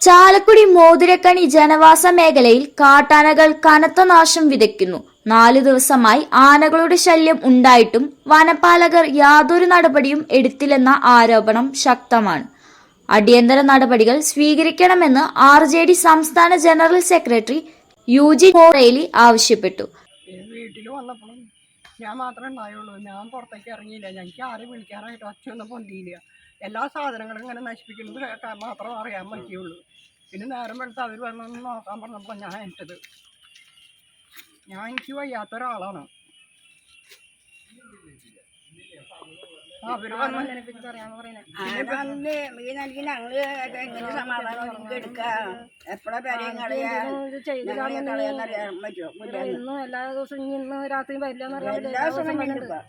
ചാലക്കുടി മോതിരക്കണി ജനവാസ മേഖലയിൽ കാട്ടാനകൾ കനത്ത നാശം വിതയ്ക്കുന്നു. നാല് ദിവസമായി ആനകളുടെ ശല്യം ഉണ്ടായിട്ടും വനപാലകർ യാതൊരു നടപടിയും എടുത്തില്ലെന്ന ആരോപണം ശക്തമാണ്. അടിയന്തര നടപടികൾ സ്വീകരിക്കണമെന്ന് ആർ ജെ ഡി സംസ്ഥാന ജനറൽ സെക്രട്ടറി യു ജി ആവശ്യപ്പെട്ടു. ഞാൻ മാത്രമേ ഉണ്ടായുള്ളൂ. ഞാൻ പുറത്തേക്ക് ഇറങ്ങിയില്ല. എനിക്ക് ആരും വിളിക്കാനായിട്ട് ഒച്ചയൊന്നും പൊന്തിയില്ല. എല്ലാ സാധനങ്ങളും ഇങ്ങനെ നശിപ്പിക്കുന്നത് കേട്ടാൽ മാത്രം അറിയാൻ പറ്റിയുള്ളൂ. പിന്നെ നേരം വെളുത്ത് അവർ വന്നൊന്ന് നോക്കാൻ പറഞ്ഞപ്പോൾ ഞാൻ ഏറ്റത് ഞാൻ എനിക്ക് വയ്യാത്ത അന്ന് ഈ നൽകി ഞങ്ങൾ എങ്ങനെ സമാധാനം നമുക്ക് എടുക്കാം? എപ്പോഴാ പേരെയും കളയാ? ഞങ്ങളെ കളയാന്നറിയാൻ പറ്റുമോ ഇന്നും എല്ലാ ദിവസവും ഇനി ഇന്ന് രാത്രി വരില്ല എല്ലാ ദിവസവും കണ്ടിട്ട്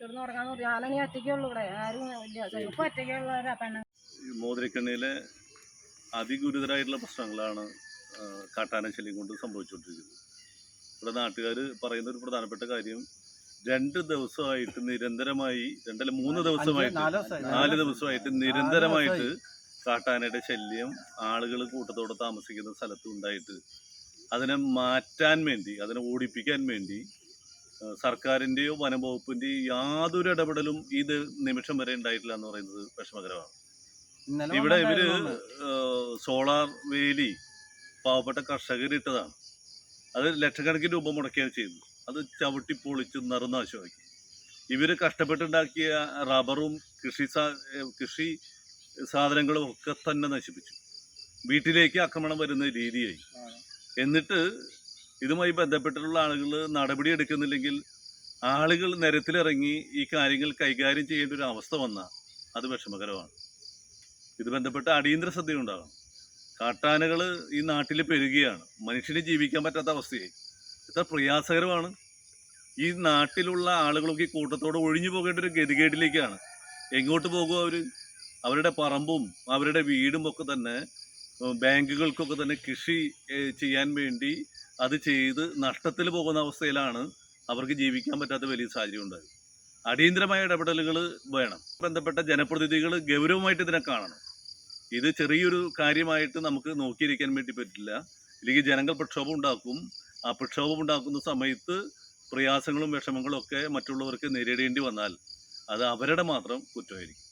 കിടന്ന് ഉറങ്ങാൻ ഞാനീ ഒറ്റയ്ക്കുള്ളൂ ഇവിടെ. ആരും ഇല്ല. ചിലപ്പോൾ ഒറ്റയ്ക്കുള്ളവരാണ് ഈ മോതിരക്കണ്ണിയിലെ അതിഗുരുതരായിട്ടുള്ള പ്രശ്നങ്ങളാണ് കാട്ടാനശല്യം കാട്ടാന ശല്യം കൊണ്ട് സംഭവിച്ചുകൊണ്ടിരിക്കുന്നത് ഇവിടെ നാട്ടുകാർ പറയുന്ന ഒരു പ്രധാനപ്പെട്ട കാര്യം രണ്ട് ദിവസമായിട്ട് നിരന്തരമായി രണ്ടല്ല മൂന്ന് ദിവസമായിട്ട് നാല് ദിവസമായിട്ട് നിരന്തരമായിട്ട് കാട്ടാനയുടെ ശല്യം ആളുകൾ കൂട്ടത്തോടെ താമസിക്കുന്ന സ്ഥലത്ത് ഉണ്ടായിട്ട് അതിനെ മാറ്റാൻ വേണ്ടി അതിനെ ഓടിപ്പിക്കാൻ വേണ്ടി സർക്കാരിന്റെയോ വനംവകുപ്പിന്റെയോ യാതൊരു ഇടപെടലും ഇത് നിമിഷം വരെ ഉണ്ടായിട്ടില്ല എന്ന് പറയുന്നത് വിഷമകരമാണ്. ഇവിടെ ഇവർ സോളാർ വേലി പാവപ്പെട്ട കർഷകരിട്ടതാണ്. അത് ലക്ഷക്കണക്കിന് രൂപ മുടക്കിയാണ് ചെയ്യുന്നത്. അത് ചവിട്ടി പൊളിച്ച് നറുനാശമാക്കി. ഇവർ കഷ്ടപ്പെട്ടുണ്ടാക്കിയ റബ്ബറും കൃഷി സാ- കൃഷി സാധനങ്ങളും ഒക്കെ തന്നെ നശിപ്പിച്ചു. വീട്ടിലേക്ക് ആക്രമണം വരുന്ന രീതിയായി. എന്നിട്ട് ഇതുമായി ബന്ധപ്പെട്ടിട്ടുള്ള ആളുകൾ നടപടി എടുക്കുന്നില്ലെങ്കിൽ ആളുകൾ നിരത്തിലിറങ്ങി ഈ കാര്യങ്ങൾ കൈകാര്യം ചെയ്യേണ്ട ഒരു അവസ്ഥ വന്നാൽ അത് വിഷമകരമാണ്. ഇത് ബന്ധപ്പെട്ട അടിയന്തര ശ്രദ്ധയുണ്ടാകണം. കാട്ടാനകൾ ഈ നാട്ടിൽ പെരുകയാണ്. മനുഷ്യന് ജീവിക്കാൻ പറ്റാത്ത അവസ്ഥയായി. എത്ര പ്രയാസകരമാണ്. ഈ നാട്ടിലുള്ള ആളുകളൊക്കെ ഈ കൂട്ടത്തോടെ ഒഴിഞ്ഞു പോകേണ്ട ഒരു ഗതികേടിലേക്കാണ്. എങ്ങോട്ട് പോകും അവർ അവരുടെ പറമ്പും അവരുടെ വീടും ഒക്കെ തന്നെ ബാങ്കുകൾക്കൊക്കെ തന്നെ കൃഷി ചെയ്യാൻ വേണ്ടി അത് ചെയ്ത് നഷ്ടത്തിൽ പോകുന്ന അവസ്ഥയിലാണ് അവർക്ക് ജീവിക്കാൻ പറ്റാത്ത വലിയ സാഹചര്യം ഉണ്ടായത്. അടിയന്തരമായ ഇടപെടലുകൾ വേണം. ബന്ധപ്പെട്ട ജനപ്രതിനിധികൾ ഗൗരവമായിട്ട് ഇതിനെ കാണണം. ഇത് ചെറിയൊരു കാര്യമായിട്ട് നമുക്ക് നോക്കിയിരിക്കാൻ വേണ്ടി പറ്റില്ല. ഇല്ലെങ്കിൽ ജനങ്ങൾ പ്രക്ഷോഭം ഉണ്ടാക്കും. ആ പ്രക്ഷോഭം ഉണ്ടാക്കുന്ന സമയത്ത് പ്രയാസങ്ങളും വിഷമങ്ങളും ഒക്കെ മറ്റുള്ളവർക്ക് നേരിടേണ്ടി വന്നാൽ അത് അവരുടെ മാത്രം കുറ്റമായിരിക്കും.